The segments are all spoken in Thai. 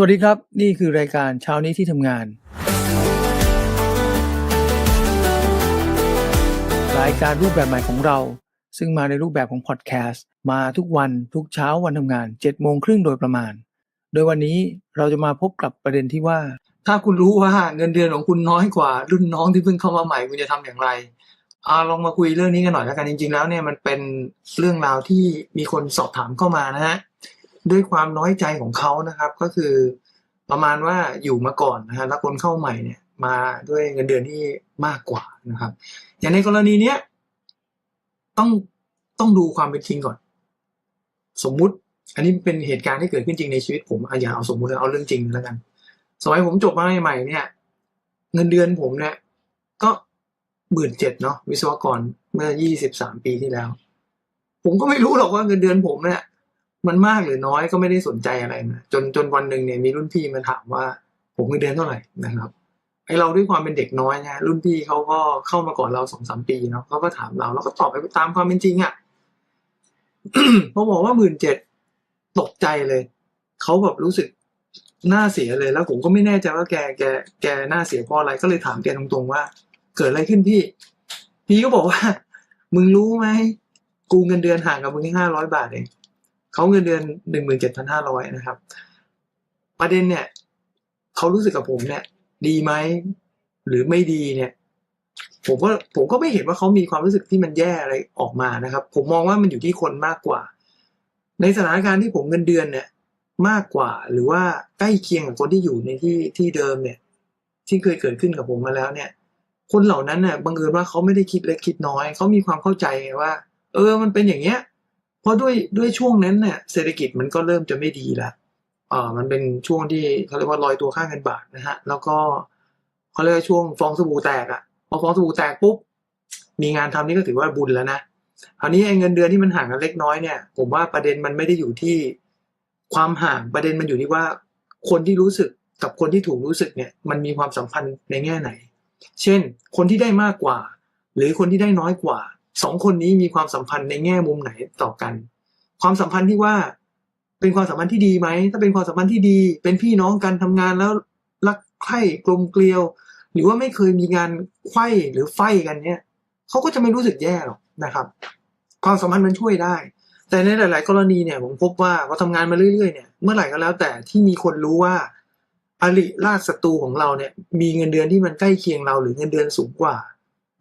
สวัสดีครับ นี่คือรายการเช้านี้ที่ทำงาน รายการรูปแบบใหม่ของเรา ซึ่งมาในรูปแบบของพอดแคสต์มาทุกวันทุกเช้าวันทำงาน7โมงครึ่งโดยประมาณ โดยวันนี้เราจะมาพบกับประเด็นที่ว่า ถ้าคุณรู้ว่าเงินเดือนของคุณน้อยกว่า รุ่นน้องที่เพิ่งเข้ามาใหม่คุณจะทำอย่างไรอาลองมาคุยเรื่องนี้กันหน่อยแล้วกันจริง ๆ แล้วเนี่ยมันเป็นเรื่องราวที่มีคนสอบถามเข้ามานะฮะ ด้วยความน้อยใจของเขานะครับ ก็คือประมาณว่าอยู่มาก่อนนะฮะแล้วคนเข้าใหม่เนี่ยมาด้วยเงินเดือนที่มากกว่านะครับ อย่างในกรณีเนี้ยต้องต้องดูความเป็นจริงก่อน สมมุติ อันนี้เป็นเหตุการณ์ที่เกิดขึ้นจริงในชีวิตผมอะอย่าเอาสมมุติเลยเอาเรื่องจริงแล้วกัน สมัยผมจบมาใหม่ๆเนี่ย เงินเดือนผมเนี่ย ก็หมื่นเจ็ดเนาะวิศวกรเมื่อยี่สิบสามปีที่แล้ว ผมก็ไม่รู้หรอกว่าเงินเดือนผมเนี่ย มันมากหรือน้อยก็ไม่ได้สนใจอะไรนะจนจนวันหนึ่งเนี่ยมีรุ่นพี่มาถามว่า ผมเงินเดือนเท่าไหร่นะครับไอเราด้วยความเป็นเด็กน้อยนะรุ่นพี่เขาก็เข้ามาก่อนเราสองสามปีเนาะเขาก็ถามเราเราก็ตอบไปตามความเป็นจริงอะ่ะพอบอกว่าหมื่นเจ็ดตกใจเลยเขาแบบรู้สึกหน้าเสียเลยแล้วผมก็ไม่แน่ใจว่าแกแกแกหน้าเสียเพราะอะไรก็เลยถามแกตรงๆว่า เกิดอะไรขึ้นพี่ พี่ก็บอกว่า มึงรู้ไหมกูเงินเดือนห่างกับมึงแค่ห้าร้อยบาทเอง เขาเงินเดือนหนึ่งหมื่นเจ็ดพันห้าร้อยนะครับ ประเด็นเนี่ยเขารู้สึกกับผมเนี่ย ดีไหมหรือไม่ดีเนี่ย ผมก็ผมก็ไม่เห็นว่าเขามีความรู้สึกที่มันแย่อะไรออกมานะครับ ผมมองว่ามันอยู่ที่คนมากกว่า ในสถานการณ์ที่ผมเงินเดือนเนี่ย มากกว่าหรือว่าใกล้เคียงกับคนที่อยู่ในที่ที่เดิมเนี่ย ที่เคยเกิดขึ้นกับผมมาแล้วเนี่ยคนเหล่านั้นเนี่ยบังเอิญว่าเขาไม่ได้คิดเล็กคิดน้อย เขามีความเข้าใจว่า เออมันเป็นอย่างเงี้ย ราะด้วยด้วยช่วงนั้นเนี่ยเศรษฐกิจมันก็เริ่มจะไม่ดีแล้วอ่ามันเป็นช่วงที่เขาเรียกว่าลอยตัวค่าเงินบาทนะฮะ แล้วก็เขาเรียกว่าช่วงฟองสบู่แตกอะ่ะพอฟองสบู่แตกปุ๊บมีงานทำนี่ก็ถือว่าบุญแล้วนะคราวนี้ไอ้เงินเดือนที่มันห่างกันเล็กน้อยเนี่ย ผมว่าประเด็นมันไม่ได้อยู่ที่ความห่างประเด็นมันอยู่ที่ว่า คนที่รู้สึกกับคนที่ถูกรู้สึกเนี่ย มันมีความสัมพันธ์ในแง่ไหน เช่น คนที่ได้มากกว่า หรือคนที่ได้น้อยกว่า สองคนนี้มีความสัมพันธ์ในแง่มุมไหนต่อกัน ความสัมพันธ์ที่ว่าเป็นความสัมพันธ์ที่ดีไหม ถ้าเป็นความสัมพันธ์ที่ดี เป็นพี่น้องกันทำงานแล้วรักใคร่กลมเกลียว หรือว่าไม่เคยมีงานไข้หรือไฟกันเนี่ยเขาก็จะไม่รู้สึกแย่หรอกนะครับ ความสัมพันธ์มันช่วยได้ แต่ในหลาย ๆ กรณีเนี่ยผมพบว่าพอทำงานมาเรื่อย ๆ เนี่ยเมื่อไหร่ก็แล้วแต่ที่มีคนรู้ว่าอริราชศัตรูของเราเนี่ย มีเงินเดือนที่มันใกล้เคียงเราหรือเงินเดือนสูงกว่า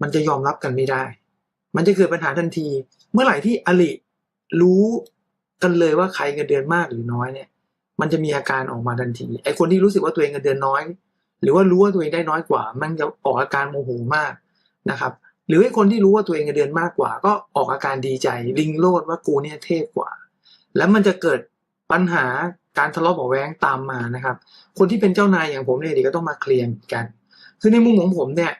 มันจะยอมรับกันไม่ได้ มันจะเกิดปัญหาทันที เมื่อไหร่ที่อริรู้กันเลยว่าใครเงินเดือนมากหรือน้อยเนี่ย มันจะมีอาการออกมาทันที ไอ้คนที่รู้สึกว่าตัวเองเงินเดือนน้อย หรือว่ารู้ว่าตัวเองได้น้อยกว่า มันจะออกอาการโมโหมากนะครับ หรือไอ้คนที่รู้ว่าตัวเองเงินเดือนมากกว่า ก็ออกอาการดีใจลิงโลดว่ากูเนี่ยเทพกว่า แล้วมันจะเกิดปัญหาการทะเลาะเบาะแว้งตามมานะครับ คนที่เป็นเจ้านายอย่างผมเนี่ยเดี๋ยวก็ต้องมาเคลียร์กัน คือในมุมของผมเนี่ย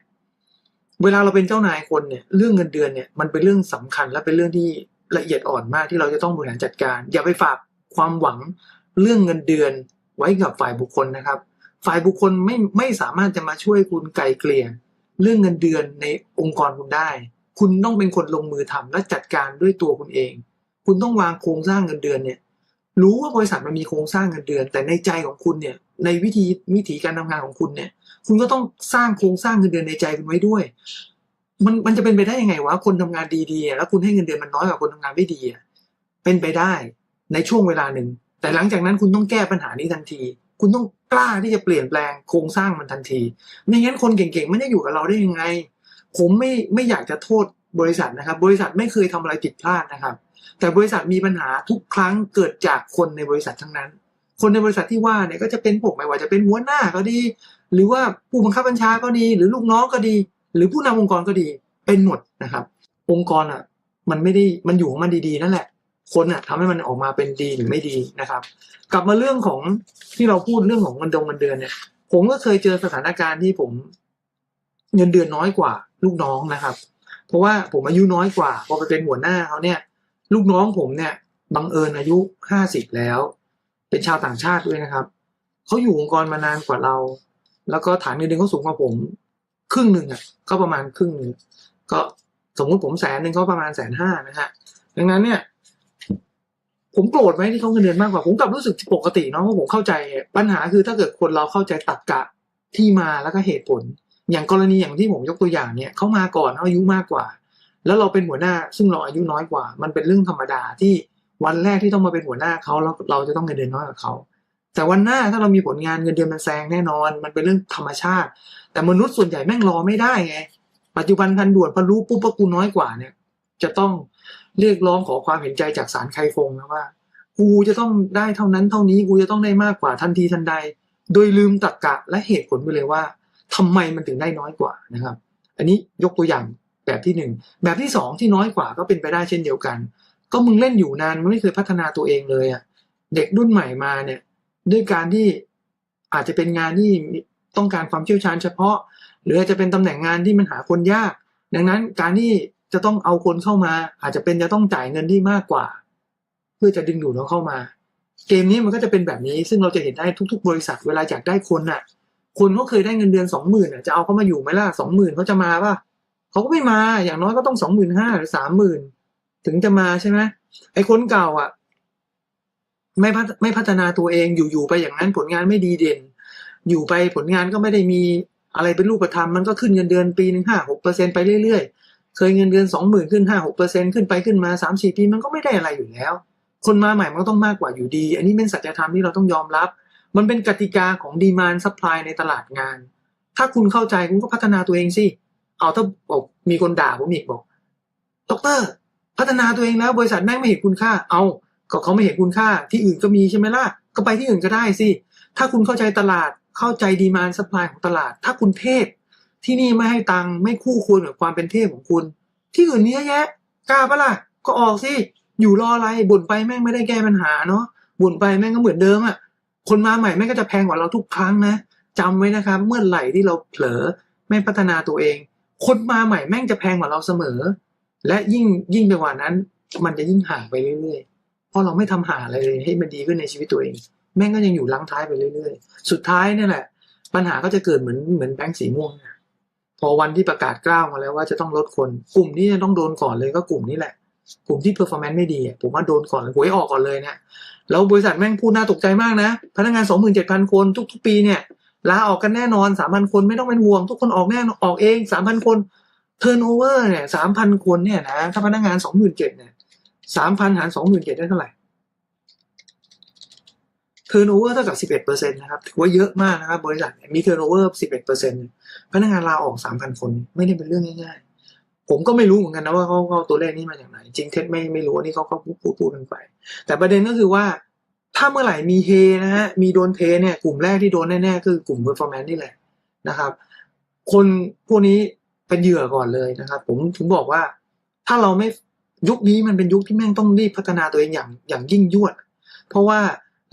เวลาเราเป็นเจ้านายคนเนี่ยเรื่องเงินเดือนเนี่ยมันเป็นเรื่องสำคัญและเป็นเรื่องที่ละเอียดอ่อนมากที่เราจะต้องบริหารจัดการ อย่าไปฝากความหวังเรื่องเงินเดือนไว้กับฝ่ายบุคคลนะครับ ฝ่ายบุคคลไม่ไม่สามารถจะมาช่วยคุณไกลเกลี่ยเรื่องเงินเดือนในองค์กรคุณได้ คุณต้องเป็นคนลงมือทำและจัดการด้วยตัวคุณเอง คุณต้องวางโครงสร้างเงินเดือนเนี่ยรู้ว่าบริษัทมันมีโครงสร้างเงินเดือน แต่ในใจของคุณเนี่ยในวิธีวิธีการทำงานของคุณเนี่ย คุณก็ต้องสร้างโครงสร้างเงินเดือนในใจคุณไว้ด้วย มันมันจะเป็นไปได้ยังไงวะคนทำงานดีๆแล้วคุณให้เงินเดือนมันน้อยกว่าคนทำงานไม่ดีอะเป็นไปได้ในช่วงเวลาหนึ่ง แต่หลังจากนั้นคุณต้องแก้ปัญหานี้ทันที คุณต้องกล้าที่จะเปลี่ยนแปลงโครงสร้างมันทันที ไม่งั้นคนเก่งๆมันจะอยู่กับเราได้ยังไง ผมไม่ไม่อยากจะโทษบริษัทนะครับ บริษัทไม่เคยทำอะไรผิดพลาดนะครับ แต่บริษัทมีปัญหาทุกครั้งเกิดจากคนในบริษัททั้งนั้น คนในบริษัทที่ว่าเนี่ยก็จะเป็นผมไม่ว่าจะเป็นหัวหน้าก็ดี หรือว่าผู้บังคับบัญชาก็ดี หรือลูกน้องก็ดี หรือผู้นำองค์กรก็ดีเป็นหมดนะครับ องค์กรอะมันไม่ได้มันอยู่ของมันดีๆนั่นแหละ คนอะทำให้มันออกมาเป็นดีหรือไม่ดีนะครับ กลับมาเรื่องของที่เราพูดเรื่องของเงินดงเงินเดือนเนี่ย ผมก็เคยเจอสถานการณ์ที่ผมเงินเดือนน้อยกว่า ลูกน้องนะครับ เพราะว่าผมอายุน้อยกว่าพอไปเป็นหัวหน้าเขาเนี่ย ลูกน้องผมเนี่ยบังเอิญอายุห้าสิบแล้ว เป็นชาวต่างชาติด้วยนะครับเขาอยู่องค์กรมานานกว่าเรา แล้วก็ฐานเงินเดือนเขาสูงกว่าผม ครึ่งหนึ่งอะก็ประมาณครึ่งหนึ่งก็สมมุติผมแสนหนึ่งก็ประมาณแสนห้านะฮะดังนั้นเนี่ย ผมโกรธไหมที่เขาเงินเดือนมากกว่า ผมกลับรู้สึกปกติเนาะเพราะผมเข้าใจปัญหาคือถ้าเกิดคนเราเข้าใจตรรกะที่มาแล้วก็เหตุผล อย่างกรณีอย่างที่ผมยกตัวอย่างเนี่ยเขามาก่อนเขาอายุมากกว่า แล้วเราเป็นหัวหน้าซึ่งเราอายุน้อยกว่า มันเป็นเรื่องธรรมดาที่วันแรกที่ต้องมาเป็นหัวหน้าเขาแล้วเราจะต้องเงินเดือนน้อยกว่าเขา แต่วันหน้าถ้าเรามีผลงานเงินเดือนมันแซงแน่นอน มันเป็นเรื่องธรรมชาติ แต่มนุษย์ส่วนใหญ่แม่งรอไม่ได้ไง ปัจจุบันทันด่วนพอรู้ปุ๊บว่ากูน้อยกว่าเนี่ย จะต้องเรียกร้องขอความเห็นใจจากศาลไคฟงนะว่า กูจะต้องได้เท่านั้นเท่านี้กูจะต้องได้มากกว่าทันทีทันใด โดยลืมตรรกะและเหตุผลไปเลยว่าทำไมมันถึงได้น้อยกว่านะครับ อันนี้ยกตัวอย่างแบบที่หนึ่งแบบที่สองที่น้อยกว่าก็เป็นไปได้เช่นเดียวกัน ก็มึงเล่นอยู่นานมึงไม่เคยพัฒนาตัวเองเลยอะเด็กรุ่นใหม่มาเนี่ย ด้วยการที่อาจจะเป็นงานที่ต้องการความเชี่ยวชาญเฉพาะ หรืออาจจะเป็นตำแหน่งงานที่มันหาคนยาก ดังนั้นการที่จะต้องเอาคนเข้ามา อาจจะเป็นจะต้องจ่ายเงินที่มากกว่า เพื่อจะดึงดูดเขาเข้ามา เกมนี้มันก็จะเป็นแบบนี้ ซึ่งเราจะเห็นได้ทุก ๆ บริษัทเวลาอยากได้คนน่ะ คนเขาเคยได้เงินเดือนสองหมื่นอะจะเอาเขามาอยู่ไหมล่ะสองหมื่นเขาจะมาป่ะเขาก็ไม่มาอย่างน้อยก็ต้องสองหมื่นห้าหรือสามหมื่นถึงจะมาใช่ไหมไอ้คนเก่าอะ ไม่พัฒไม่พัฒนาตัวเองอยู่ๆไปอย่างนั้นผลงานไม่ดีเด่น อยู่ไปผลงานก็ไม่ได้มีอะไรเป็นรูปธรรมมันก็ขึ้นเงินเดือนปีหนึ่งห้าหกเปอร์เซ็นไปเรื่อยๆ เคยเงินเดือนสองหมื่นขึ้นห้าหกเปอร์เซ็นขึ้นไปขึ้นมาสามสี่ปีมันก็ไม่ได้อะไรอยู่แล้ว คนมาใหม่มันก็ต้องมากกว่าอยู่ดี อันนี้เป็นสัจธรรมที่เราต้องยอมรับ มันเป็นกติกาของดีมานซัพพลายในตลาดงาน ถ้าคุณเข้าใจคุณก็พัฒนาตัวเองสิเอาถ้าบอกมีคนด่าผมอีกบอกด็อกเตอร์พัฒนาตัวเองแล้วบริษัทแม่งไม่เห็นคุณค่าเอา ก็เขาไม่เห็นคุณค่าที่อื่นก็มีใช่ไหมล่ะ ก็ไปที่อื่นก็ได้สิ ถ้าคุณเข้าใจตลาดเข้าใจดีมานซัพพลายของตลาด ถ้าคุณเทพที่นี่ไม่ให้ตังค์ไม่คู่ควรกับความเป็นเทพของคุณ ที่อื่นเนี้ยแยะกล้าปะล่ะก็ออกสิอยู่รออะไรบ่นไปแม่งไม่ได้แก้ปัญหาเนาะบ่นไปแม่งก็เหมือนเดิมอะ่ะคนมาใหม่แม่งก็จะแพงกว่าเราทุกครั้งนะจำไว้นะครับ เมื่อไหร่ที่เราเผลอไม่พัฒนาตัวเอง คนมาใหม่แม่งจะแพงกว่าเราเสมอ และยิ่งยิ่งไปกว่านั้น มันจะยิ่งห่างไปเรื่อยๆ เพราะเราไม่ทำหาอะไรเลยให้มันดีขึ้นในชีวิตตัวเอง แม่งก็ยังอยู่ลังท้ายไปเรื่อยๆ สุดท้ายนี่แหละ ปัญหาก็จะเกิดเหมือนเหมือนแบงค์สีม่วงนะพอวันที่ประกาศกล้าวมาแล้วว่าจะต้องลดคน กลุ่มที่จะต้องโดนก่อนเลยก็กลุ่มนี้แหละ กลุ่มที่เพอร์ฟอร์แมนซ์ไม่ดีผมว่าโดนก่อนเลยหวยออกก่อนเลยเนี่ยแล้วบริษัทแม่งพูดน่าตกใจมากนะ พนักงานสองหมื่นเจ็ดพันคนทุก ๆ ปีเนี่ยลาออกกันแน่นอนสามพันคนไม่ต้องเป็นห่วง ทุกคนออกแน่ออกเองสามพันคนเทิร์นโอเวอร์เนี่ยสามพันคนเนี่ยนะถ้าพนักงานสองหมื่นเจ็ดเนี่ย สามพันหารสองหมื่นเจ็ดได้เท่าไหร่เทิร์นโอเวอร์เท่ากับสิบเอ็ดเปอร์เซ็นต์นะครับถือว่าเยอะมากนะครับบริษัทมีเทิร์โอเวอร์สิบเอ็ดเปอร์เซ็นต์พนักงานลาออกสามพันคนไม่ได้เป็นเรื่องง่ายๆ ผมก็ไม่รู้เหมือนกันนะว่าเขาเขาตัวเลขนี้มาจากไหน จริงเท็จไม่ไม่รู้อันนี้เขาก็พูดพูดพูดกันไป แต่ประเด็นก็คือว่า ถ้าเมื่อไหร่มีเทนะฮะมีโดนเทเนี่ยกลุ่มแรกที่โดนแน่ๆคือกลุ่ม performance นี่แหละนะครับ คนพวกนี้เป็นเหยื่อก่อนเลยนะครับ ผมถึงบอกว่าถ้าเราไม่ ยุคนี้มันเป็นยุคที่แม่งต้องรีบพัฒนาตัวเองอย่างอย่างยิ่งยวด เพราะว่า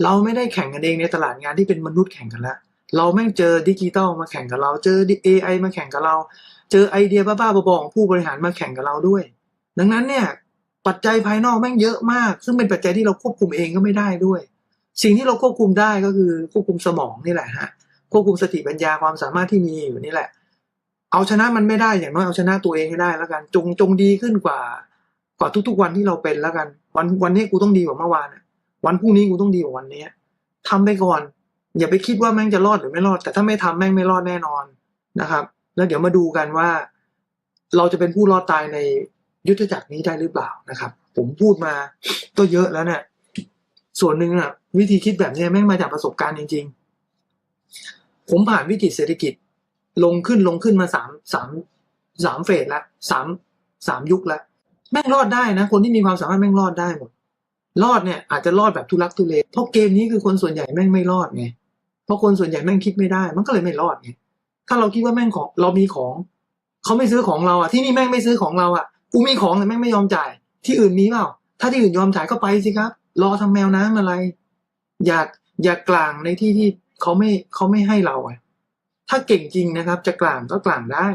เราไม่ได้แข่งกันเองในตลาดงานที่เป็นมนุษย์แข่งกันแล้วเราแม่งเจอดิจิตอลมาแข่งกับเรา เจอ AI มาแข่งกับเรา เจอไอเดียบ้าๆบอๆของผู้บริหารมาแข่งกับเราด้วย ดังนั้นเนี่ยปัจจัยภายนอกแม่งเยอะมาก ซึ่งเป็นปัจจัยที่เราควบคุมเองก็ไม่ได้ด้วย สิ่งที่เราควบคุมได้ก็คือควบคุมสมองนี่แหละฮะควบคุมสติปัญญาความสามารถที่มีอยู่นี่แหละ เอาชนะมันไม่ได้อย่างน้อยเอาชนะตัวเองให้ได้แล้วกัน จงจงดีขึ้นกว่า กว่าทุกๆวันที่เราเป็นแล้วกัน วันวันนี้กูต้องดีกว่าเมื่อวานวันพรุ่งนี้กูต้องดีกว่าวันนี้ทำไปก่อน อย่าไปคิดว่าแม่งจะรอดหรือไม่รอด แต่ถ้าไม่ทำแม่งไม่รอดแน่นอนนะครับ แล้วเดี๋ยวมาดูกันว่า เราจะเป็นผู้รอดตายในยุทธจักรนี้ได้หรือเปล่านะครับ ผมพูดมาก็เยอะแล้วเนี่ยส่วนหนึ่งอะ วิธีคิดแบบนี้แม่งมาจากประสบการณ์จริง ๆ ผมผ่านวิกฤตเศรษฐกิจ ลงขึ้นลงขึ้นมาสามสามสามเฟสละสามสามยุคละ แม่งรอดได้นะ คนที่มีความสามารถแม่งรอดได้หมดรอดเนี่ยอาจจะรอดแบบทุลักทุเลเพราะเกมนี้คือคนส่วนใหญ่แม่งไม่รอดไงเพราะคนส่วนใหญ่แม่งคิดไม่ได้ มันก็เลยไม่รอดไงถ้าเราคิดว่าแม่งของเรามีของเขาไม่ซื้อของเราอะที่นี่แม่งไม่ซื้อของเราอะกูมีของแต่แม่งไม่ยอมจ่าย ที่อื่นมีเปล่า ถ้าที่อื่นยอมจ่ายก็ไปสิครับ รอทำแมวน้ำอะไร อย่าอย่ากลางในที่ที่เขาไม่เขาไม่ให้เราอะถ้าเก่งจริงนะครับ จะกลางก็กลางได้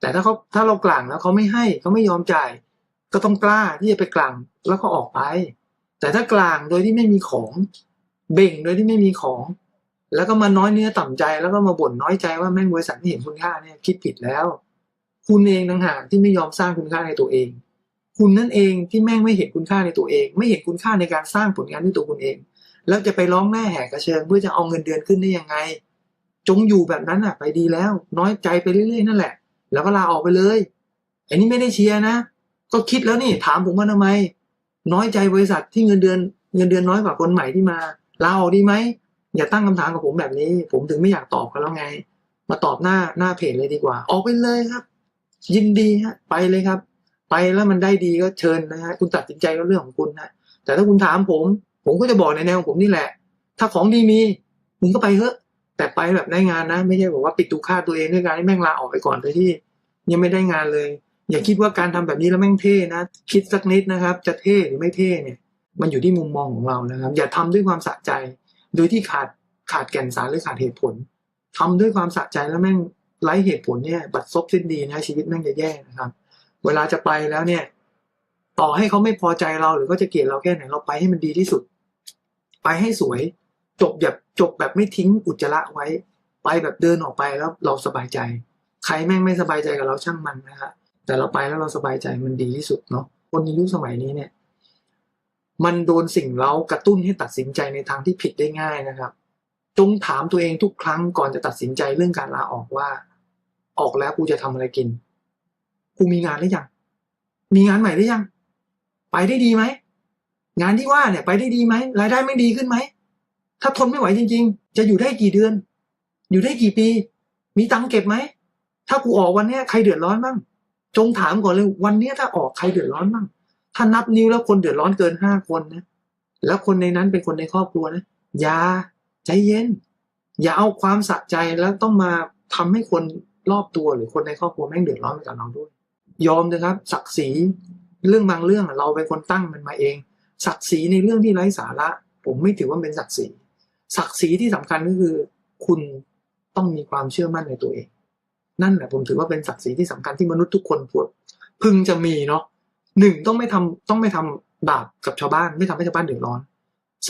แต่ถ้าเขาถ้าเรากลางแล้วเขาไม่ให้เขาไม่ยอมจ่าย ก็ต้องกล้าที่จะไปกลางแล้วก็ออกไป แต่ถ้ากลางโดยที่ไม่มีของ เบ่งโดยที่ไม่มีของ แล้วก็มาน้อยเนื้อต่ำใจ แล้วก็มาบ่นน้อยใจว่าแม่งบริษัทไม่เห็นคุณค่าเนี่ยคิดผิดแล้ว คุณเองต่างหากที่ไม่ยอมสร้างคุณค่าในตัวเอง คุณนั่นเองที่แม่งไม่เห็นคุณค่าในตัวเอง ไม่เห็นคุณค่าในการสร้างผลงานด้วยตัวคุณเอง แล้วจะไปร้องแม่แหกกระเชิงเพื่อจะเอาเงินเดือนขึ้นได้ยังไง จงอยู่แบบนั้นอะไปดีแล้ว น้อยใจไปเรื่อยๆนั่นแหละ แล้วก็ลาออกไปเลยอันนี้ไม่ได้เชียร์นะ ก็คิดแล้วนี่ถามผมว่าทำไม น้อยใจบริษัทที่เงินเดือน เงินเดือนน้อยกว่าคนใหม่ที่มาลาออกดีไหมอย่าตั้งคำถามกับผมแบบนี้ ผมถึงไม่อยากตอบกันแล้วไง มาตอบหน้าหน้าเพจเลยดีกว่า ออกไปเลยครับ ยินดีฮะ ไปเลยครับ ไปแล้วมันได้ดีก็เชิญนะฮะคุณตัดสินใจก็เรื่องของคุณนะแต่ถ้าคุณถามผม ผมก็จะบอกในแนวของผมนี่แหละ ถ้าของดีมีมึงก็ไปเถอะ แต่ไปแบบได้งานนะ ไม่ใช่บอกว่าปิดตูค่าตัวเองด้วยการที่แม่งลาออกไปก่อนโดยที่ ยังไม่ได้งานเลย อย่าคิดว่าการทำแบบนี้แล้วแม่งเท่นะ คิดสักนิดนะครับ จะเท่หรือไม่เท่เนี่ย มันอยู่ที่มุมมองของเรานะครับ อย่าทำด้วยความสะใจ โดยที่ขาดขาดแก่นสารหรือขาดเหตุผลทำด้วยความสะใจแล้วแม่งไร้เหตุผลเนี่ย บัดซบสิ้นดีนะชีวิตแม่งจะแย่นะครับ เวลาจะไปแล้วเนี่ย ต่อให้เขาไม่พอใจเราหรือเขาจะเกลียดเราแค่ไหนเราไปให้มันดีที่สุด ไปให้สวย จบแบบจบแบบไม่ทิ้งอุจจาระไว้ ไปแบบเดินออกไปแล้วเราสบายใจ ใครแม่งไม่สบายใจกับเราช่างมันนะครับ แต่เราไปแล้วเราสบายใจมันดีที่สุดเนาะคนในยุคสมัยนี้เนี่ย มันโดนสิ่งเร้ากระตุ้นให้ตัดสินใจในทางที่ผิดได้ง่ายนะครับ จงถามตัวเองทุกครั้งก่อนจะตัดสินใจเรื่องการลาออกว่า ออกแล้วกูจะทำอะไรกิน กูมีงานหรือยัง มีงานใหม่หรือยัง ไปได้ดีไหม งานที่ว่าเนี่ย ไปได้ดีไหมรายได้ไม่ดีขึ้นไหม ถ้าทนไม่ไหวจริง ๆ จะอยู่ได้กี่เดือน อยู่ได้กี่ปี มีตังค์เก็บไหม ถ้ากูออกวันนี้ใครเดือดร้อนบ้าง จงถามก่อนเลยวันนี้ถ้าออกใครเดือดร้อนบ้างถ้านับนิ้วแล้วคนเดือดร้อนเกินห้าคนนะ แล้วคนในนั้นเป็นคนในครอบครัวนะอย่าใจเย็น อย่าเอาความสะใจแล้วต้องมาทำให้คนรอบตัวหรือคนในครอบครัวแม่งเดือดร้อนไปกับเราด้วย ยอมนะครับศักดิ์ศรีเรื่องบางเรื่องเราเป็นคนตั้งมันมาเอง ศักดิ์ศรีในเรื่องที่ไร้สาระ ผมไม่ถือว่าเป็นศักดิ์ศรีศักดิ์ศรีที่สำคัญก็คือ คุณต้องมีความเชื่อมั่นในตัวเอง นั่นแหละผมถือว่าเป็นศักดิ์ศรีที่สำคัญที่มนุษย์ทุกคนควรพึงจะมีเนาะหนึ่งต้องไม่ทำต้องไม่ทำบาปกับชาวบ้าน ไม่ทำให้ชาวบ้านเดือดร้อน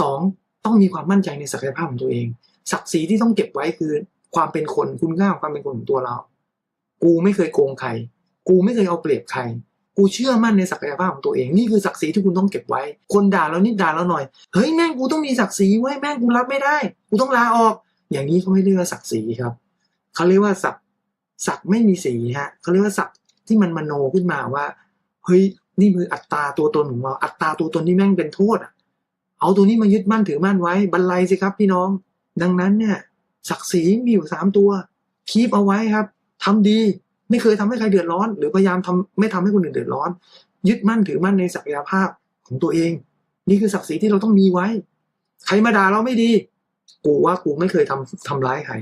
สองต้องมีความมั่นใจในศักยภาพของตัวเอง ศักดิ์ศรีที่ต้องเก็บไว้คือความเป็นคนคุณค่าความเป็นคนของตัวเรา กูไม่เคยโกงใคร กูไม่เคยเอาเปรียบใคร กูเชื่อมั่นในศักยภาพของตัวเอง นี่คือศักดิ์ศรีที่คุณต้องเก็บไว้ คนด่าเรานิดด่าเราหน่อย เฮ้ยแม่งกูต้องมีศักดิ์ศรีไว้ยแม่งกูรับไม่ได้ กูต้องลาออก อย่างนี้เขาไม่เรียกว่าศักดิ์ศรีครับ เขาเรียกว่าศักดิ์ ศักดิ์ไม่มีสีฮะเขาเรียกว่าศักดิ์ที่มันมโนขึ้นมาว่าเฮ้ยนี่คืออัตราตัวตนของเราอัตราตัวตนที่แม่งเป็นโทษอะ เอาตัวนี้มายึดมั่นถือมั่นไว้บรรลัยสิครับพี่น้อง ดังนั้นเนี่ยศักดิ์ศรีมีอยู่สามตัวคีบเอาไว้ครับทำดีไม่เคยทำให้ใครเดือดร้อน หรือพยายามทำไม่ทำให้คนอื่นเดือดร้อน ยึดมั่นถือมั่นในศักยภาพของตัวเอง นี่คือศักดิ์ศรีที่เราต้องมีไว้ ใครมาด่าเราไม่ดี กูว่ากูไม่เคยทำทำร้ายใคร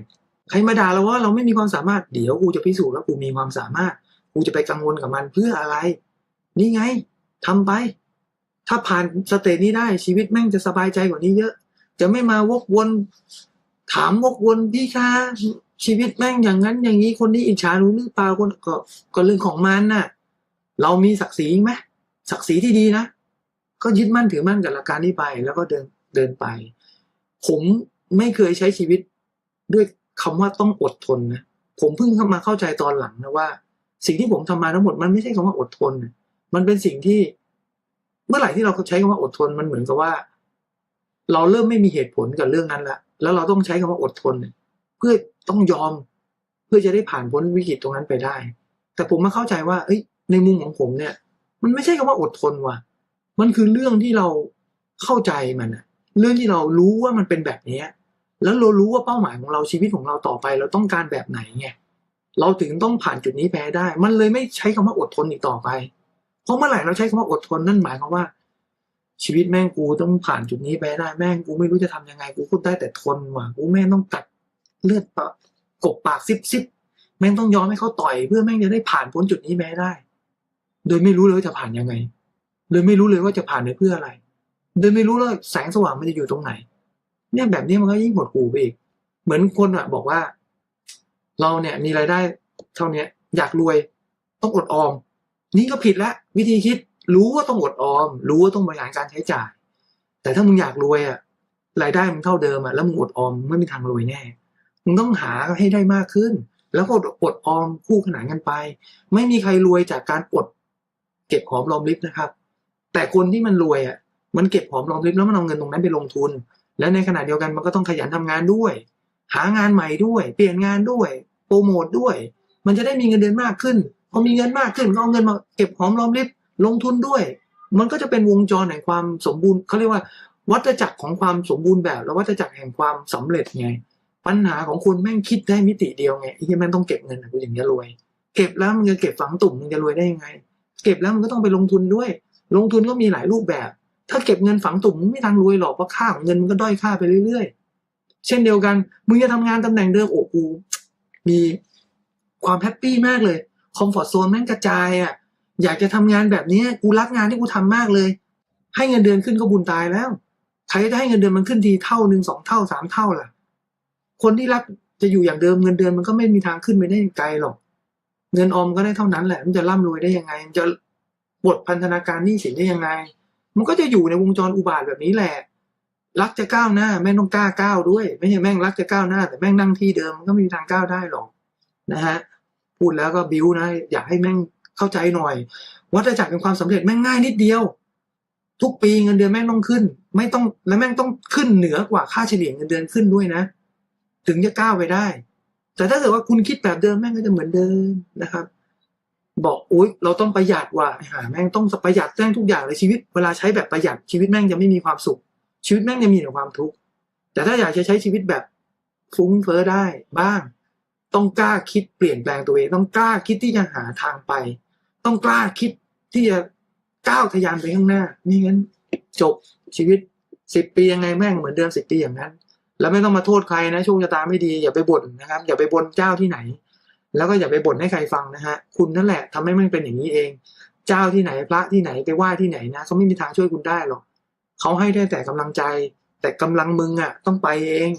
ใครมาด่าเราว่าเราไม่มีความสามารถเดี๋ยวกูจะพิสูจน์ว่ากูมีความสามารถกูจะไปกังวลกับมันเพื่ออะไร นี่ไงทำไป ถ้าผ่านสเตจนี้ได้ชีวิตแม่งจะสบายใจกว่านี้เยอะ จะไม่มาวกวน ถามวกวนพี่คะชีวิตแม่งอย่างนั้นอย่างนี้คนนี้อิจฉารู้หรือเปล่าคนก็ก็เรื่องของมันน่ะ เรามีศักดิ์ศรีไหมศักดิ์ศรีที่ดีนะก็ยึดมั่นถือมั่นกับหลักการนี้ไป แล้วก็เดินเดินไป ผมไม่เคยใช้ชีวิตด้วย คำว่าต้องอดทนนะผมเพิ่งเข้ามาเข้าใจตอนหลังนะว่า สิ่งที่ผมทำมาทั้งหมดมันไม่ใช่คำว่าอดทนนะมันเป็นสิ่งที่ เมื่อไหร่ที่เราใช้คำว่าอดทนมันเหมือนกับว่า เราเริ่มไม่มีเหตุผลกับเรื่องนั้นละแล้วเราต้องใช้คำว่าอดทน เพื่อต้องยอม เพื่อจะได้ผ่านพ้นวิกฤตตรงนั้นไปได้ แต่ผมมาเข้าใจว่า เอ้ย ในมุมของผมเนี่ย มันไม่ใช่คำว่าอดทนว่ะ มันคือเรื่องที่เราเข้าใจมันอะเรื่องที่เรารู้ว่ามันเป็นแบบเนี้ย แล้วเรารู้ว่าเป้าหมายของเราชีวิตของเราต่อไป เราต้องการแบบไหนไงเราถึงต้องผ่านจุดนี้ไปได้ มันเลยไม่ใช้คำว่าอดทนอีกต่อไป เพราะเมื่อไหร่เราใช้คำว่าอดทนนั่นหมายความว่า ชีวิตแม่งกูต้องผ่านจุดนี้ไปได้แม่งกูไม่รู้จะทำยังไงกูพูดได้แต่ทนว่ะกูแม่งต้องกัดเลือดปะกบปากซิบซิบแม่งต้องยอมให้เขาต่อยเพื่อแม่งจะได้ผ่านพ้นจุดนี้ไปได้ โดยไม่รู้เลยว่าจะผ่านยังไง โดยไม่รู้เลยว่าจะผ่านไปเพื่ออะไร โดยไม่รู้เลยแสงสว่างมันจะอยู่ตรงไหน เนี่ยแบบนี้มันก็ยิ่งหดหู่ไปอีก เหมือนคนอะบอกว่า เราเนี่ยมีรายได้เท่าเนี้ยอยากรวยต้องอดออม นี่ก็ผิดละวิธีคิดรู้ว่าต้องอดออม รู้ว่าต้องบริหารการใช้จ่าย แต่ถ้ามึงอยากรวยอะรายได้มึงเท่าเดิมอะแล้วมึงอดออมมึงไม่มีทางรวยแน่มึงต้องหาให้ได้มากขึ้น แล้วก็อดออมคู่ขนานกันไป ไม่มีใครรวยจากการอด เก็บหอมรอมริบนะครับ แต่คนที่มันรวยอะมันเก็บหอมรอมริบแล้วมันเอาเงินตรงนั้นไปลงทุน และในขณะเดียวกันมันก็ต้องขยันทำงานด้วย หางานใหม่ด้วย เปลี่ยนงานด้วย โปรโมทด้วย มันจะได้มีเงินเดือนมากขึ้นพอมีเงินมากขึ้นก็เอาเงินมาเก็บหอมรอมริบลงทุนด้วย มันก็จะเป็นวงจรแห่งความสมบูรณ์เขาเรียกว่า วัฏจักรของความสมบูรณ์แบบ และวัฏจักรแห่งความสำเร็จไง ปัญหาของคุณแม่งคิดได้มิติเดียวไงไอ้ที่แม่งต้องเก็บเงินกูอย่างจะรวย เก็บแล้วมึงจะเก็บฝังตุ่มมึงจะรวยได้ยังไง เก็บแล้วมึงก็ต้องไปลงทุนด้วย ลงทุนก็มีหลายรูปแบบ ถ้าเก็บเงินฝังตุ่มมึงไม่ทางรวยหรอกเพราะค่าของเงินมันก็ด้อยค่าไปเรื่อยๆ เช่นเดียวกัน มึงจะทำงานตำแหน่งเดิมโอ้กูมีความแฮปปี้มากเลยคอมฟอร์ทโซนแม่งกระจายอะอยากจะทำงานแบบนี้กูรักงานที่กูทำมากเลย ให้เงินเดือนขึ้นก็บุญตายแล้วใครจะให้เงินเดือนมันขึ้นทีเท่าหนึ่งสองเท่าสามเท่าล่ะ คนที่รักจะอยู่อย่างเดิมเงินเดือนมันก็ไม่มีทางขึ้นไปได้ไกลหรอกเงินออมก็ได้เท่านั้นแหละมันจะร่ำรวยได้ยังไง มันจะบทพันธนาการหนี้สินได้ยังไง มันก็จะอยู่ในวงจรอุบาทแบบนี้แหละ รักจะก้าวหน้าแม่งต้องกล้าก้าวด้วย ไม่ใช่แม่งรักจะก้าวหน้า แต่แม่งนั่งที่เดิมมันก็ไม่มีทางก้าวได้หรอกนะฮะพูดแล้วก็บิ้วนะ อยากให้แม่งเข้าใจหน่อย วัฏจักรเป็นความสำเร็จแม่งง่ายนิดเดียว ทุกปีเงินเดือนแม่งต้องขึ้น ไม่ต้องและแม่งต้องขึ้นเหนือกว่าค่าเฉลี่ยเงินเดือนขึ้นด้วยนะ ถึงจะก้าวไปได้ แต่ถ้าเกิดว่าคุณคิดแบบเดิมแม่งก็จะเหมือนเดิมนะครับ บอกอุ้ยเราต้องประหยัดว่ะหาแม่งต้องประหยัดแจ้งทุกอย่างเลยชีวิตเวลาใช้แบบประหยัดชีวิตแม่งจะไม่มีความสุข ชีวิตแม่งจะมีแต่ความทุกข์แต่ถ้าอยากจะใช้ชีวิตแบบฟุ้งเฟ้อได้บ้าง ต้องกล้าคิดเปลี่ยนแปลงตัวเอง ต้องกล้าคิดที่จะหาทางไป ต้องกล้าคิดที่จะก้าวทะยานไปข้างหน้าไม่งั้น จบชีวิตสิบปียังไงแม่งเหมือนเดิมสิบปีอย่างนั้น แล้วไม่ต้องมาโทษใครนะโชคชะตาไม่ดีอย่าไปบ่นนะครับ อย่าไปบ่นเจ้าที่ไหน แล้วก็อย่าไปบ่นให้ใครฟังนะฮะ คุณนั่นแหละทำให้มันเป็นอย่างนี้เอง เจ้าที่ไหนพระที่ไหนไปไหว้ที่ไหนนะเขาไม่มีทางช่วยคุณได้หรอกเขาให้ได้แต่กำลังใจ แต่กำลังมึงอะ ต้องไปเอง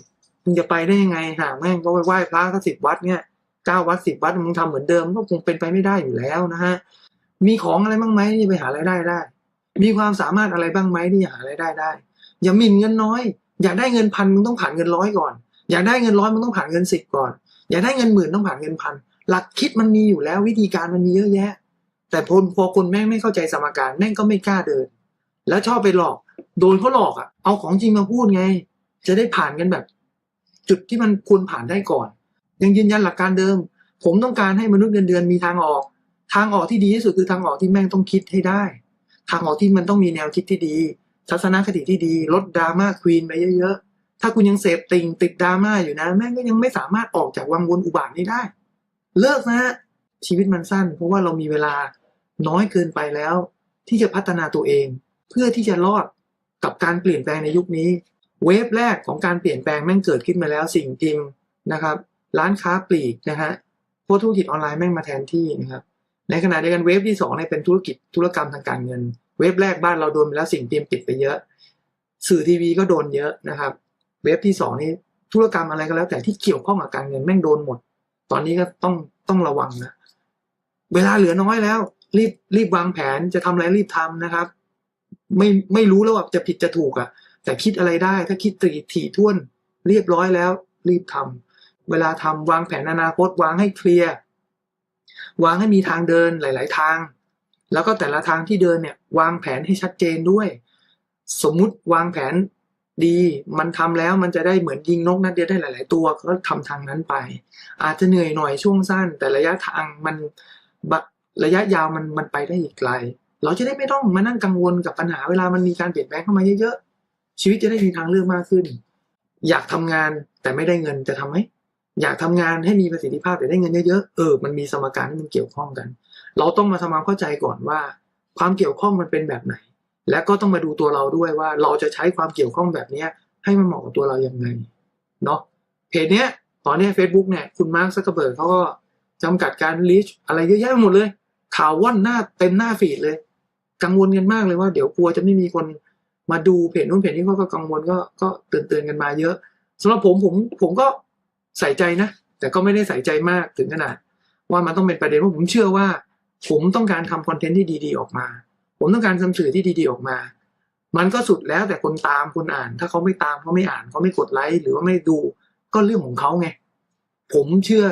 มึงจะไปได้ยังไงหาแม่งก็ไปไหว้พระก็สิบวัดเนี่ยเก้าวัดสิบวัดมึงทำเหมือนเดิมก็คงเป็นไปไม่ได้อยู่แล้วนะฮะมีของอะไรบ้างไหมที่ไปหารายได้ได้ มีความสามารถอะไรบ้างไหมที่หารายได้ได้ อย่ามินเงินน้อย อยากได้เงินพันมึงต้องผ่านเงินร้อยก่อน อยากได้เงินร้อยมึงต้องผ่านเงินสิบก่อน อยากได้เงินหมื่นต้องผ่านเงินพัน หลักคิดมันมีอยู่แล้ววิธีการมันมีเยอะแยะ แต่พอพอคนแม่งไม่เข้าใจสมการแม่งก็ไม่กล้าเดิน แล้วชอบไปหลอก โดนเขาหลอกอะ เอาของจริงมาพูดไง จะได้ผ่านกันแบบ จุดที่มันควรผ่านได้ก่อน ยังยืนยันหลักการเดิม ผมต้องการให้มนุษย์เงินเดือนมีทางออก ทางออกที่ดีที่สุดคือทางออกที่แม่งต้องคิดให้ได้ ทางออกที่มันต้องมีแนวคิดที่ดี ทัศนคติที่ดี ลดดราม่าควีนไปเยอะๆถ้าคุณยังเสพติงติดดราม่าอยู่นะ แม่งก็ยังไม่สามารถออกจากวังวนอุบาทนี้ได้ เลิกนะฮะชีวิตมันสั้น เพราะว่าเรามีเวลาน้อยเกินไปแล้ว ที่จะพัฒนาตัวเอง เพื่อที่จะรอดกับการเปลี่ยนแปลงในยุคนี้ เวฟแรกของการเปลี่ยนแปลงแม่งเกิดขึ้นมาแล้วสิ่งจริงนะครับ ร้านค้าปลีกนะฮะพวกธุรกิจออนไลน์แม่งมาแทนที่นะครับในขณะเดียวกันเวฟที่สองเนี่ยเป็นธุรกิจธุรกรรมทางการเงิน เวฟแรกบ้านเราโดนไปแล้วสิ่งพิมพ์ปิดไปเยอะ สื่อทีวีก็โดนเยอะนะครับ เวฟที่สองนี่ธุรกรรมอะไรก็แล้วแต่ที่เกี่ยวข้องกับการเงินแม่งโดนหมด ตอนนี้ก็ต้องต้องระวังนะ เวลาเหลือน้อยแล้ว รีบรีบวางแผนจะทำอะไรรีบทำนะครับ ไม่ไม่รู้แล้วว่าจะผิดจะถูกอะ่ะ แต่คิดอะไรได้ ถ้าคิดตรีถี่ถ้วน เรียบร้อยแล้ว รีบทำเวลาทำวางแผนอนาคตวางให้เคลียร์วางให้มีทางเดินหลาย ๆ ทาง แล้วก็แต่ละทางที่เดินเนี่ย วางแผนให้ชัดเจนด้วย สมมุติวางแผน ดีมันทำแล้วมันจะได้เหมือนยิงนกนัดเดียวได้หลาย ๆ ตัวก็ทำทางนั้นไป อาจจะเหนื่อยหน่อยช่วงสั้น แต่ระยะทางมันระยะยาวมันมันไปได้อีกไกล เราจะได้ไม่ต้องมานั่งกังวลกับปัญหาเวลามันมีการเปลี่ยนแปลงเข้ามาเยอะ ๆ ชีวิตจะได้มีทางเลือกมากขึ้น อยากทำงานแต่ไม่ได้เงินจะทำไหมอยากทำงานให้มีประสิทธิภาพแต่ได้เงินเยอะๆเออมันมีสมการที่มันเกี่ยวข้องกัน เราต้องมาทำความเข้าใจก่อนว่า ความเกี่ยวข้องมันเป็นแบบไหน และก็ต้องมาดูตัวเราด้วยว่าเราจะใช้ความเกี่ยวข้องแบบเนี้ยให้มันเหมาะกับตัวเรายังไงเนาะเพจเนี้ยตอนนี้ Facebook เนี่ยคุณมาร์คซักเกอร์เบิร์กเขาก็จำกัดการลิชอะไรเยอะแยะไปหมดเลย ข่าวว่อนหน้าเต็มหน้าฟีดเลย กังวลกันมากเลยว่าเดี๋ยวกลัวจะไม่มีคนมาดูเพจนู้นเพจนี้เขาก็กังวลก็ก็เตือนเตือนกันมาเยอะสำหรับผมผมผมก็ใส่ใจนะ แต่ก็ไม่ได้ใส่ใจมากถึงขนาดว่ามันต้องเป็นประเด็นเพราะผมเชื่อว่า ผมต้องการทำคอนเทนต์ที่ดี ๆ ออกมา ผมต้องการทำสื่อที่ดีๆออกมา มันก็สุดแล้วแต่คนตามคนอ่าน ถ้าเขาไม่ตามเขาไม่อ่านเขาไม่กดไลค์หรือว่าไม่ดูก็เรื่องของเขาไง ผมเชื่อ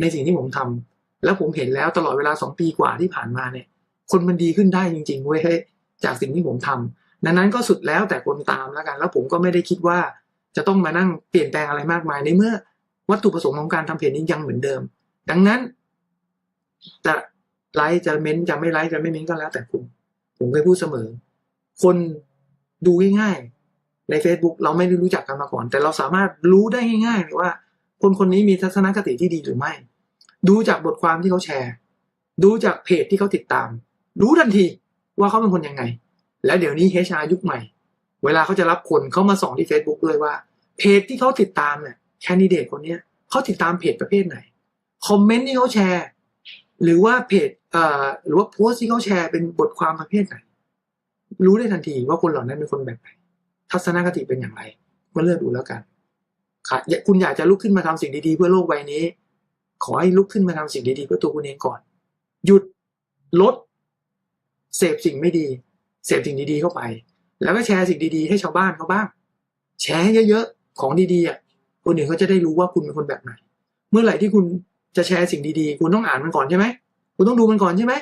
ในสิ่งที่ผมทำแล้วผมเห็นแล้วตลอดเวลาสองปีกว่าที่ผ่านมาเนี่ย คนมันดีขึ้นได้จริงๆเว้ยจากสิ่งที่ผมทำดังนั้นก็สุดแล้วแต่คนตามแล้วกัน แล้วผมก็ไม่ได้คิดว่าจะต้องมานั่งเปลี่ยนแปลงอะไรมากมายในเมื่อ วัตถุประสงค์ของการทำเพจนี้ยังเหมือนเดิม ดังนั้น จะไลค์จะเม้นต์จะไม่ไลค์จะไม่เม้นต์ก็แล้วแต่คุณ ผมเคยพูดเสมอ คนดูง่ายๆ ใน Facebook เราไม่ได้รู้จักกันมาก่อน แต่เราสามารถรู้ได้ง่ายๆเลยว่า คนคนนี้มีทัศนคติที่ดีหรือไม่ ดูจากบทความที่เขาแชร์ ดูจากเพจที่เขาติดตาม รู้ทันทีว่าเขาเป็นคนยังไง แล้วเดี๋ยวนี้ HR ยุคใหม่ เวลาเขาจะรับคนเขามาส่องที่ Facebook ด้วยว่า เพจที่เขาติดตามเนี่ยแคนดิเดตคนนี้เขาติดตามเพจประเภทไหนคอมเมนต์ที่เขาแชร์ หรือว่าเพจเอ่อหรือว่าโพสที่เขาแชร์เป็นบทความประเภทไหน รู้ได้ทันทีว่าคนเหล่านั้นเป็นคนแบบไหน ทัศนคติเป็นอย่างไรก็เลือกดูแล้วกันค่ะคุณอยากจะลุกขึ้นมาทำสิ่งดีๆ เพื่อโลกใบนี้ ขอให้ลุกขึ้นมาทำสิ่งดีๆเพื่อตัวคุณเองก่อน หยุดลด เสพสิ่งไม่ดี เสพสิ่งดีๆเข้าไป แล้วก็แชร์สิ่งดีๆ ให้ชาวบ้านเขาบ้าง แชร์เยอะๆของดีๆอะคนอื่นเขาจะได้รู้ว่าคุณเป็นคนแบบไหน เมื่อไหร่ที่คุณ จะแชร์สิ่งดีๆ คุณต้องอ่านมันก่อนใช่ไหม คุณต้องดูมันก่อนใช่ไหม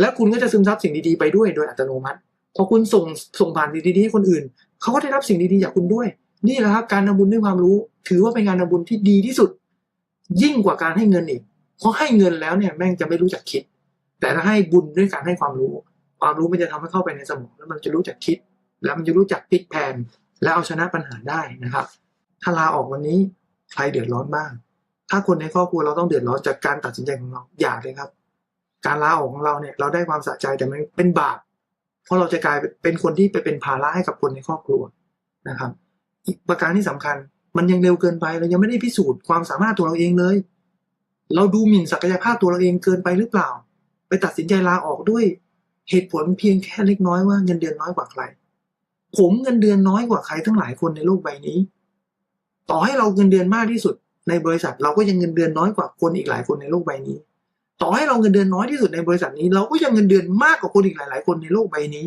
แล้วคุณก็จะซึมซับสิ่งดีๆไปด้วยโดยอัตโนมัติ พอคุณส่งส่งผ่านสิ่งดีๆให้คนอื่น เขาก็ได้รับสิ่งดีๆจากคุณด้วย นี่แหละครับการทำบุญด้วยความรู้ ถือว่าเป็นการทำบุญที่ดีที่สุด ยิ่งกว่าการให้เงินอีกเพราะให้เงินแล้วเนี่ยแม่งจะไม่รู้จักคิด แต่ถ้าให้บุญด้วยการให้ความรู้ ความรู้มันจะทำให้เข้าไปในสมองแล้วมันจะรู้จักคิด แล้วมันจะรู้จักพลิกแพนและเอาชนะปัญหาได้นะครับ ถ้าลาออกวันนี้ใครเดือดร้อนบ้าง ถ้าคนในครอบครัวเราต้องเดือดร้อนจากการตัดสินใจของเราอย่าเลยครับ การลาออกของเราเนี่ย เราได้ความสะใจแต่มันเป็นบาปเพราะเราจะกลายเป็นคนที่ไปเป็นภาระให้กับคนในครอบครัวนะครับ อีกประการที่สำคัญมันยังเร็วเกินไปเรายังไม่ได้พิสูจน์ความสามารถตัวเราเองเลย เราดูหมิ่นศักยภาพตัวเราเองเกินไปหรือเปล่า ไปตัดสินใจลาออกด้วยเหตุผลเพียงแค่เล็กน้อยว่าเงินเดือนน้อยกว่าใคร ผมเงินเดือนน้อยกว่าใครทั้งหลายคนในโลกใบนี้ ต่อให้เราเงินเดือนมากที่สุด ในบริษัทเราก็ยังเงินเดือนน้อยกว่าคนอีกหลายคนในโลกใบนี้ ต่อให้เราเงินเดือนน้อยที่สุดในบริษัทนี้ เราก็ยังเงินเดือนมากกว่าคนอีกหลาย ๆ คนในโลกใบนี้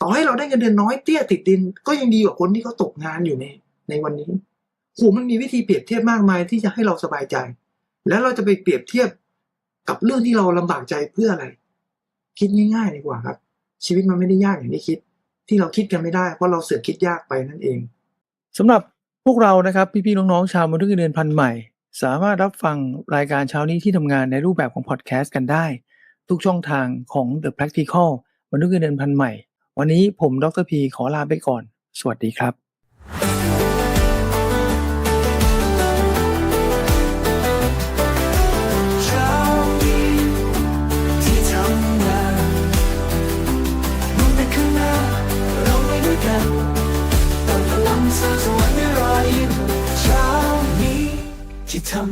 ต่อให้เราได้เงินเดือนน้อยเตี้ยติดดิน ก็ยังดีกว่าคนที่เขาตกงานอยู่ในในวันนี้โหมันมีวิธีเปรียบเทียบมากมายที่จะให้เราสบายใจ แล้วเราจะไปเปรียบเทียบกับเรื่องที่เราลำบากใจเพื่ออะไร คิดง่าย ๆ ดีกว่าครับ ชีวิตมันไม่ได้ยากอย่างที่คิด ที่เราคิดกันไม่ได้เพราะเราเสือกคิดยากไปนั่นเองสำหรับ พวกเรานะครับพี่ๆน้องๆชาวมนุษย์เงินเดือนพันใหม่ สามารถรับฟังรายการเช้านี้ที่ทำงานในรูปแบบของพอดแคสต์กันได้ ทุกช่องทางของ The Practical มนุษย์เงินเดือนพันใหม่ วันนี้ผมดรพีขอลาไปก่อน สวัสดีครับ พลั